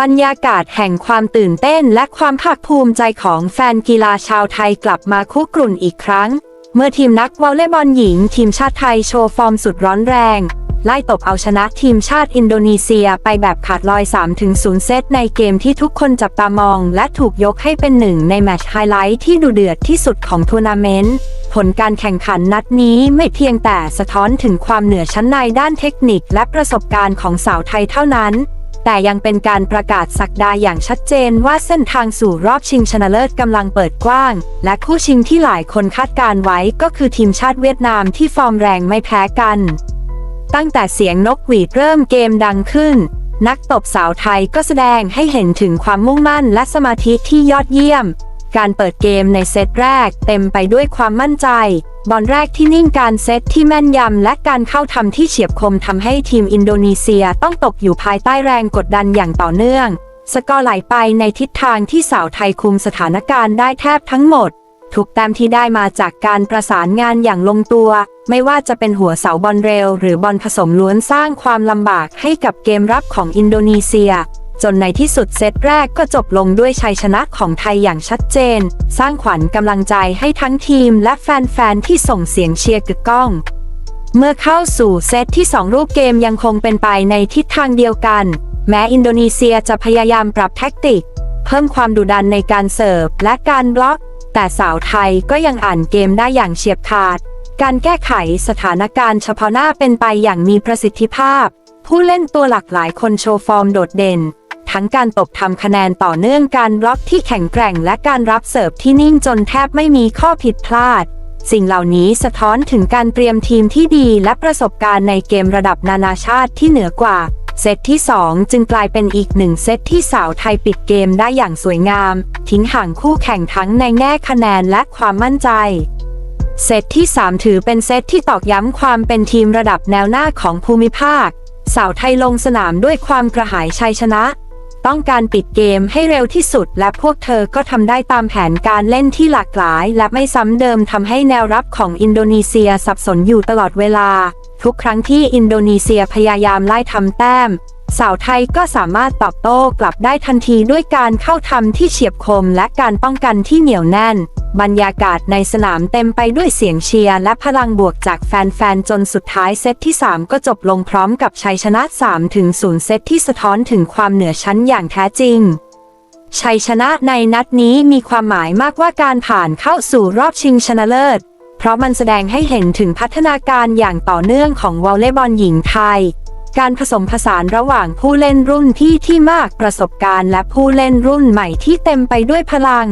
บรรยากาศแห่งความตื่นเต้นและความภาคภูมิใจของแฟนกีฬาชาวไทยกลับมาคุกรุ่นอีกครั้ง เมื่อทีมนักวอลเลย์บอลหญิง ทีมชาติไทยโชว์ฟอร์มสุดร้อนแรง ไล่ตบเอาชนะทีมชาติอินโดนีเซียไปแบบขาดลอย 3-0 เซตในเกมที่ทุกคนจับตามอง และถูกยกให้เป็นหนึ่งในแมตช์ไฮไลท์ที่ดูเดือดที่สุดของทัวร์นาเมนต์ผลการแข่งขันนัดนี้ไม่เพียงแต่สะท้อนถึงความเหนือชั้นในด้านเทคนิคและประสบการณ์ของสาวไทยเท่านั้น แต่ยังเป็นการประกาศสักดาอย่างชัดเจนว่าเส้นทางสู่รอบชิงชนะเลิศกำลังเปิดกว้าง และคู่ชิงที่หลายคนคาดการไว้ก็คือทีมชาติเวียดนามที่ฟอร์มแรงไม่แพ้กัน ตั้งแต่เสียงนกหวีดเริ่มเกมดังขึ้น นักตบสาวไทยก็แสดงให้เห็นถึงความมุ่งมั่นและสมาธิที่ยอดเยี่ยม การเปิดเกมในเซตแรกเต็มไปด้วยความมั่นใจ บอลแรกที่นิ่งการเซตที่แม่นยำและการเข้าทำที่เฉียบคมทำให้ทีมอินโดนีเซียต้องตกอยู่ภายใต้แรงกดดันอย่างต่อเนื่อง สกอร์ไหลไปในทิศทางที่สาวไทยคุมสถานการณ์ได้แทบทั้งหมด ทุกแต้มที่ได้มาจากการประสานงานอย่างลงตัว ไม่ว่าจะเป็นหัวเสาบอลเร็ว หรือบอลผสมล้วนสร้างความลำบากให้กับเกมรับของอินโดนีเซีย จนในที่สุดเซตแรกก็จบลงด้วยชัยชนะของไทยอย่างชัดเจน สร้างขวัญกำลังใจให้ทั้งทีมและแฟนๆที่ส่งเสียงเชียร์กึกก้อง เมื่อเข้าสู่เซตที่ 2 รูปเกมยังคงเป็นไปในทิศทางเดียวกัน แม้อินโดนีเซียจะพยายามปรับแท็กติก เพิ่มความดุดันในการเสิร์ฟและการบล็อก แต่สาวไทยก็ยังอ่านเกมได้อย่างเฉียบขาด การแก้ไขสถานการณ์เฉพาะหน้าเป็นไปอย่างมีประสิทธิภาพ ผู้เล่นตัวหลักหลายคนโชว์ฟอร์มโดดเด่น ทั้งการตบทำคะแนนต่อเนื่องการบล็อกที่แข็งแกร่งและการรับเสิร์ฟที่นิ่งจนแทบไม่มีข้อผิดพลาด สิ่งเหล่านี้สะท้อนถึงการเตรียมทีมที่ดีและประสบการณ์ในเกมระดับนานาชาติที่เหนือกว่า เซตที่ 2 จึงกลายเป็นอีกหนึ่งเซตที่สาวไทยปิดเกมได้อย่างสวยงาม ทิ้งห่างคู่แข่งทั้งในแง่คะแนนและความมั่นใจเซตที่ 3 ถือเป็นเซตที่ตอกย้ำความเป็นทีมระดับแนวหน้าของภูมิภาค สาวไทยลงสนามด้วยความกระหายชัยชนะ ต้องการปิดเกมให้เร็วที่สุด และพวกเธอก็ทำได้ตามแผนการเล่นที่หลากหลาย และไม่ซ้ำเดิมทำให้แนวรับของอินโดนีเซียสับสนอยู่ตลอดเวลา ทุกครั้งที่อินโดนีเซียพยายามไล่ทำแต้ม สาวไทยก็สามารถตอบโต้กลับได้ทันทีด้วยการเข้าทำที่เฉียบคมและการป้องกันที่เหนียวแน่น บรรยากาศในสนามเต็มไปด้วยเสียงเชียร์และพลังบวกจากแฟนๆ จนสุดท้ายเซตที่ 3 ก็จบลงพร้อมกับชัยชนะ3-0เซตที่สะท้อนถึงความเหนือชั้นอย่างแท้จริง ชัยชนะในนัดนี้มีความหมายมากว่าการผ่านเข้าสู่รอบชิงชนะเลิศ เพราะมันแสดงให้เห็นถึงพัฒนาการอย่างต่อเนื่องของวอลเลย์บอลหญิงไทย การผสมผสานระหว่างผู้เล่นรุ่นพี่ที่มากประสบการณ์ และผู้เล่นรุ่นใหม่ที่เต็มไปด้วยพลัง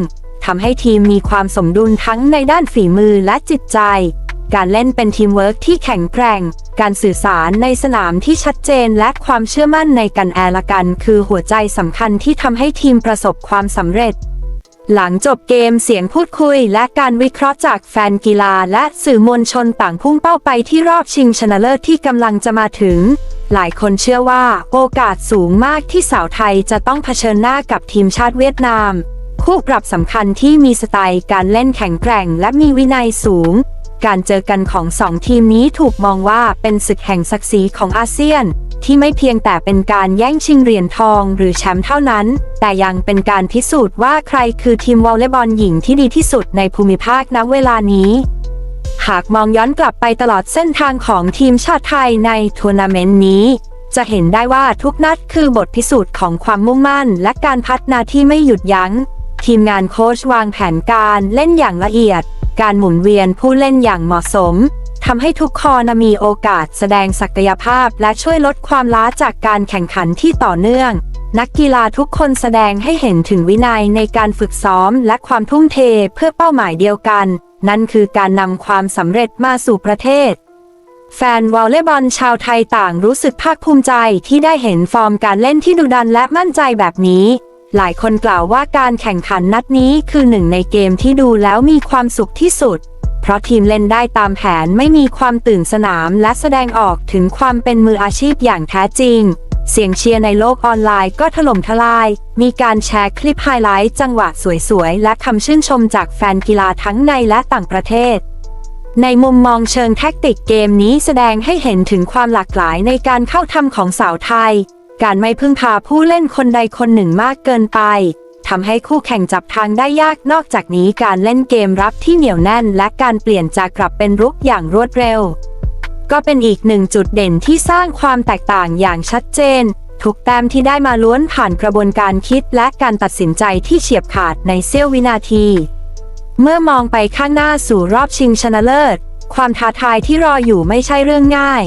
ำให้ทีมมีความสมดุลทั้งในด้านฝีมือและจิตใจ การเล่นเป็นทีมเวิร์กที่แข็งแกร่ง การสื่อสารในสนามที่ชัดเจนและความเชื่อมั่นในกันแอละกัน คือหัวใจสำคัญที่ทำให้ทีมประสบความสำเร็จหลังจบเกมเสียงพูดคุยและการวิเคราะห์จากแฟนกีฬาและสื่อมวลชนต่างพุ่งเป้าไปที่รอบชิงชนะเลิศที่กำลังจะมาถึง หลายคนเชื่อว่าโอกาสสูงมากที่สาวไทยจะต้องเผชิญหน้ากับทีมชาติเวียดนาม คู่ปรับสำคัญที่มีสไตล์การเล่นแข็งแกร่งและมีวินัยสูง การเจอกันของสองทีมนี้ถูกมองว่าเป็นศึกแห่งศักดิ์ศรีของอาเซียน ที่ไม่เพียงแต่เป็นการแย่งชิงเหรียญทองหรือแชมป์เท่านั้น แต่ยังเป็นการพิสูจน์ว่าใครคือทีมวอลเลย์บอลหญิงที่ดีที่สุดในภูมิภาคณเวลานี้หากมองย้อนกลับไปตลอดเส้นทางของทีมชาติไทยในทัวร์นาเมนต์นี้ จะเห็นได้ว่าทุกนัดคือบทพิสูจน์ของความมุ่งมั่น และการพัฒนาที่ไม่หยุดยัง้ง ทีมงานโค้ชวางแผนการเล่นอย่างละเอียด การหมุนเวียนผู้เล่นอย่างเหมาะสมทำให้ทุกคอนมีโอกาสแสดงศักยภาพและช่วยลดความล้าจากการแข่งขันที่ต่อเนื่อง นักกีฬาทุกคนแสดงให้เห็นถึงวินัยในการฝึกซ้อมและความทุ่มเทเพื่อเป้าหมายเดียวกัน นั่นคือการนำความสำเร็จมาสู่ประเทศ แฟนวอลเลย์บอลชาวไทยต่างรู้สึกภาคภูมิใจที่ได้เห็นฟอร์มการเล่นที่ดุดันและมั่นใจแบบนี้ หลายคนกล่าวว่าการแข่งขันนัดนี้คือหนึ่งในเกมที่ดูแล้วมีความสุขที่สุด เพราะทีมเล่นได้ตามแผนไม่มีความตื่นสนามและแสดงออกถึงความเป็นมืออาชีพอย่างแท้จริง เสียงเชียร์ในโลกออนไลน์ก็ถล่มทลาย มีการแชร์คลิปไฮไลท์จังหวะสวยๆ และคำชื่นชมจากแฟนกีฬาทั้งในและต่างประเทศในมุมมองเชิงแท็กติกเกมนี้แสดงให้เห็นถึงความหลากหลายในการเข้าทำของสาวไทย การไม่พึ่งพาผู้เล่นคนใดคนหนึ่งมากเกินไปทำให้คู่แข่งจับทางได้ยากนอกจากนี้การเล่นเกมรับที่เหนียวแน่น และการเปลี่ยนจากกลับเป็นรุกอย่างรวดเร็ว ก็เป็นอีกหนึ่งจุดเด่นที่สร้างความแตกต่างอย่างชัดเจน ทุกแต้มที่ได้มาล้วนผ่านกระบวนการคิดและการตัดสินใจที่เฉียบขาดในเสี้ยววินาที เมื่อมองไปข้างหน้าสู่รอบชิงชนะเลิศ ความท้าทายที่รออยู่ไม่ใช่เรื่องง่าย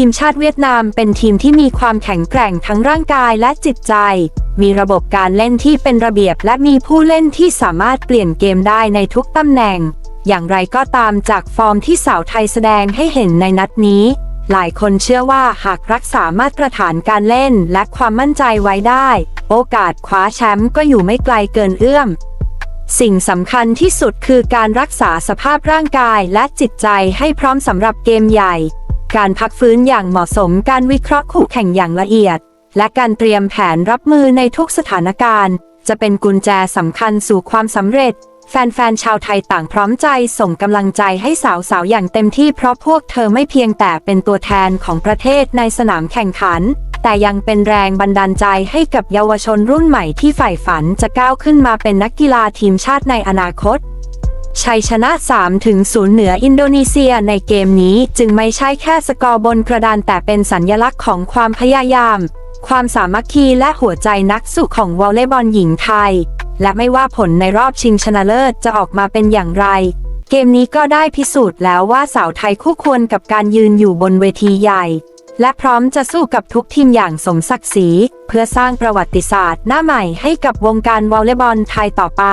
ทีมชาติเวียดนามเป็นทีมที่มีความแข็งแกร่งทั้งร่างกายและจิตใจ มีระบบการเล่นที่เป็นระเบียบและมีผู้เล่นที่สามารถเปลี่ยนเกมได้ในทุกตำแหน่ง อย่างไรก็ตามจากฟอร์มที่สาวไทยแสดงให้เห็นในนัดนี้ หลายคนเชื่อว่าหากรักษามาตรฐานการเล่นและความมั่นใจไว้ได้ โอกาสคว้าแชมป์ก็อยู่ไม่ไกลเกินเอื้อมสิ่งสำคัญที่สุดคือการรักษาสภาพร่างกายและจิตใจให้พร้อมสำหรับเกมใหญ่ การพักฟื้นอย่างเหมาะสมการวิเคราะห์คู่แข่งอย่างละเอียด และการเตรียมแผนรับมือในทุกสถานการณ์ จะเป็นกุญแจสำคัญสู่ความสำเร็จ แฟนๆชาวไทยต่างพร้อมใจส่งกำลังใจให้สาวๆอย่างเต็มที่เพราะพวกเธอไม่เพียงแต่เป็นตัวแทนของประเทศในสนามแข่งขัน แต่ยังเป็นแรงบันดาลใจให้กับเยาวชนรุ่นใหม่ที่ใฝ่ฝันจะก้าวขึ้นมาเป็นนักกีฬาทีมชาติในอนาคต ชัยชนะ 3 ถึง 0 เหนืออินโดนีเซียในเกมนี้จึงไม่ใช่แค่สกอร์บนกระดานแต่เป็นสัญญลักษณ์ของความพยายาม ความสามัคคีและหัวใจนักสู้ของวอลเลย์บอลหญิงไทย และไม่ว่าผลในรอบชิงชนะเลิศจะออกมาเป็นอย่างไร เกมนี้ก็ได้พิสูจน์แล้วว่าสาวไทยคู่ควรกับการยืนอยู่บนเวทีใหญ่ และพร้อมจะสู้กับทุกทีมอย่างสมศักดิ์ศรีเพื่อสร้างประวัติศาสตร์หน้าใหม่ให้กับวงการวอลเลย์บอลไทยต่อไป